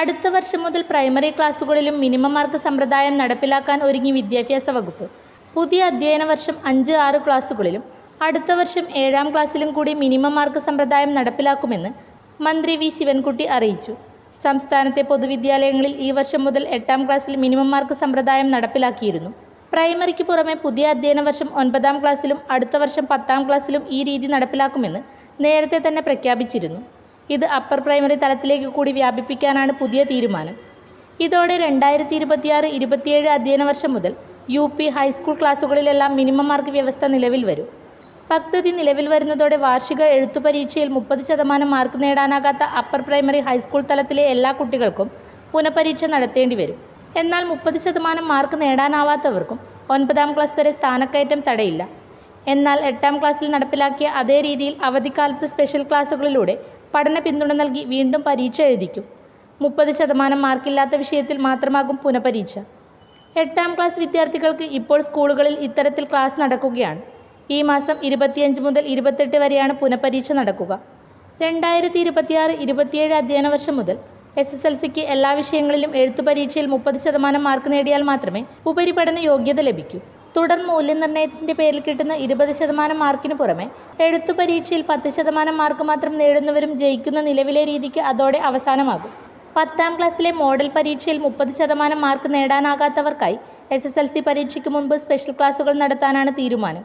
അടുത്ത വർഷം മുതൽ പ്രൈമറി ക്ലാസുകളിലും മിനിമം മാർക്ക് സമ്പ്രദായം നടപ്പിലാക്കാൻ ഒരുങ്ങി വിദ്യാഭ്യാസ വകുപ്പ്. പുതിയ അധ്യയന വർഷം അഞ്ച് ആറ് ക്ലാസുകളിലും അടുത്ത വർഷം ഏഴാം ക്ലാസ്സിലും കൂടി മിനിമം മാർക്ക് സമ്പ്രദായം നടപ്പിലാക്കുമെന്ന് മന്ത്രി വി. ശിവൻകുട്ടി അറിയിച്ചു. സംസ്ഥാനത്തെ പൊതുവിദ്യാലയങ്ങളിൽ ഈ വർഷം മുതൽ എട്ടാം ക്ലാസ്സിൽ മിനിമം മാർക്ക് സമ്പ്രദായം നടപ്പിലാക്കിയിരുന്നു. പ്രൈമറിക്ക് പുറമെ പുതിയ അധ്യയന വർഷം ഒൻപതാം ക്ലാസ്സിലും അടുത്ത വർഷം പത്താം ക്ലാസ്സിലും ഈ രീതി നടപ്പിലാക്കുമെന്ന് നേരത്തെ തന്നെ പ്രഖ്യാപിച്ചിരുന്നു. ഇത് അപ്പർ പ്രൈമറി തലത്തിലേക്ക് കൂടി വ്യാപിപ്പിക്കാനാണ് പുതിയ തീരുമാനം. ഇതോടെ രണ്ടായിരത്തി ഇരുപത്തിയാറ് ഇരുപത്തിയേഴ് അധ്യയന വർഷം മുതൽ യു പി ഹൈസ്കൂൾ ക്ലാസ്സുകളിലെല്ലാം മിനിമം മാർക്ക് വ്യവസ്ഥ നിലവിൽ വരും. പദ്ധതി നിലവിൽ വരുന്നതോടെ വാർഷിക എഴുത്തു പരീക്ഷയിൽ മുപ്പത് ശതമാനം മാർക്ക് നേടാനാകാത്ത അപ്പർ പ്രൈമറി ഹൈസ്കൂൾ തലത്തിലെ എല്ലാ കുട്ടികൾക്കും പുനഃപരീക്ഷ നടത്തേണ്ടി വരും. എന്നാൽ മുപ്പത് ശതമാനം മാർക്ക് നേടാനാവാത്തവർക്കും ഒൻപതാം ക്ലാസ് വരെ സ്ഥാനക്കയറ്റം തടയില്ല. എന്നാൽ എട്ടാം ക്ലാസ്സിൽ നടപ്പിലാക്കിയ അതേ രീതിയിൽ അവധിക്കാലത്ത് സ്പെഷ്യൽ ക്ലാസ്സുകളിലൂടെ പഠന പിന്തുണ നൽകി വീണ്ടും പരീക്ഷ എഴുതിക്കും. മുപ്പത് ശതമാനം മാർക്കില്ലാത്ത വിഷയത്തിൽ മാത്രമാകും പുനഃപരീക്ഷ. എട്ടാം ക്ലാസ് വിദ്യാർത്ഥികൾക്ക് ഇപ്പോൾ സ്കൂളുകളിൽ ഇത്തരത്തിൽ ക്ലാസ് നടക്കുകയാണ്. ഈ മാസം ഇരുപത്തിയഞ്ച് മുതൽ ഇരുപത്തെട്ട് വരെയാണ് പുനഃപരീക്ഷ നടക്കുക. രണ്ടായിരത്തി ഇരുപത്തിയാറ് ഇരുപത്തിയേഴ് അധ്യയന വർഷം മുതൽ എസ് എസ് എൽ സിക്ക് എല്ലാ വിഷയങ്ങളിലും എഴുത്തു പരീക്ഷയിൽ മുപ്പത് ശതമാനം മാർക്ക് നേടിയാൽ മാത്രമേ ഉപരിപഠന യോഗ്യത ലഭിക്കൂ. തുടർ മൂല്യനിർണയത്തിന്റെ പേരിൽ കിട്ടുന്ന ഇരുപത് ശതമാനം മാർക്കിന് പുറമെ എഴുത്തു പരീക്ഷയിൽ പത്ത് ശതമാനം മാർക്ക് മാത്രം നേടുന്നവരും ജയിക്കുന്ന നിലവിലെ രീതിക്ക് അതോടെ അവസാനമാകും. പത്താം ക്ലാസ്സിലെ മോഡൽ പരീക്ഷയിൽ മുപ്പത് ശതമാനം മാർക്ക് നേടാനാകാത്തവർക്കായി എസ് എസ് എൽ സി പരീക്ഷയ്ക്ക് മുൻപ് സ്പെഷ്യൽ ക്ലാസുകൾ നടത്താനാണ് തീരുമാനം.